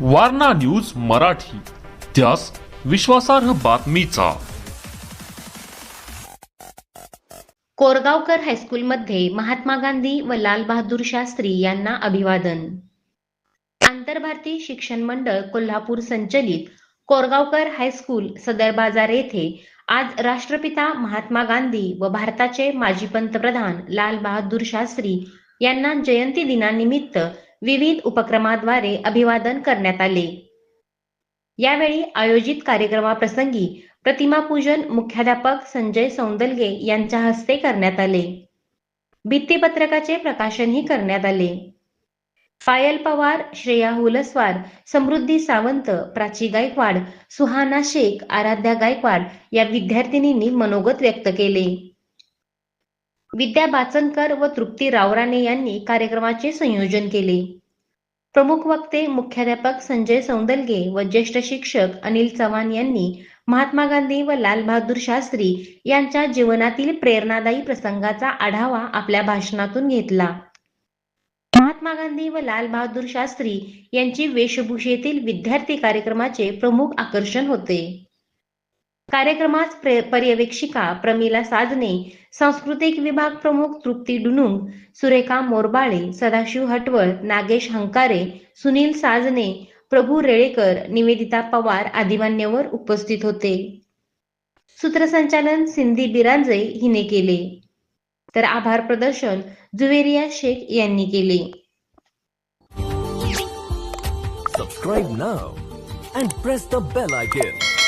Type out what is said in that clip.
Warna news Marathi. त्यास विश्वासार्ह बातमीचा. कोरगावकर हायस्कूलमध्ये महात्मा गांधी व लाल बहादूर शास्त्री यांना अभिवादन. आंतरभारती शिक्षण मंडळ कोल्हापूर संचलित कोरगावकर हायस्कूल सदर बाजार येथे आज राष्ट्रपिता महात्मा गांधी व भारताचे माजी पंतप्रधान लाल बहादूर शास्त्री यांना जयंती दिनानिमित्त विविध उपक्रमाद्वारे अभिवादन करण्यात आले. यावेळी आयोजित कार्यक्रमाप्रसंगी प्रतिमा पूजन मुख्याध्यापक संजय सौंदलगे यांच्या हस्ते करण्यात आले. भित्तीपत्रकाचे प्रकाशनही करण्यात आले. पायल पवार श्रेया हुलस्वार समृद्धी सावंत प्राची गायकवाड सुहाना शेख आराध्या गायकवाड या विद्यार्थिनींनी मनोगत व्यक्त केले. विद्या बाचनकर व तृप्ती रावराणे यांनी कार्यक्रमाचे संयोजन केले. प्रमुख वक्ते मुख्याध्यापक संजय सौंदलगे व ज्येष्ठ शिक्षक अनिल चव्हाण यांनी महात्मा गांधी व लाल बहादूर शास्त्री यांच्या जीवनातील प्रेरणादायी प्रसंगाचा आढावा आपल्या भाषणातून घेतला. महात्मा गांधी व लाल बहादूर शास्त्री यांची वेशभूषेतील विद्यार्थी कार्यक्रमाचे प्रमुख आकर्षण होते. कार्यक्रमात पर्यवेक्षिका प्रमिला साजने सांस्कृतिक विभाग प्रमुख तृप्ती डुनुंग सुरेखा मोरबाळे सदाशिव हटवळ नागेश हंकारे सुनील साजने प्रभू रेळेकर निवेदिता पवार आदी मान्यवर उपस्थित होते. सूत्रसंचालन सिंधी बिरांजे हिने केले. तर आभार प्रदर्शन जुवेरिया शेख यांनी केले. Subscribe now and press the bell icon.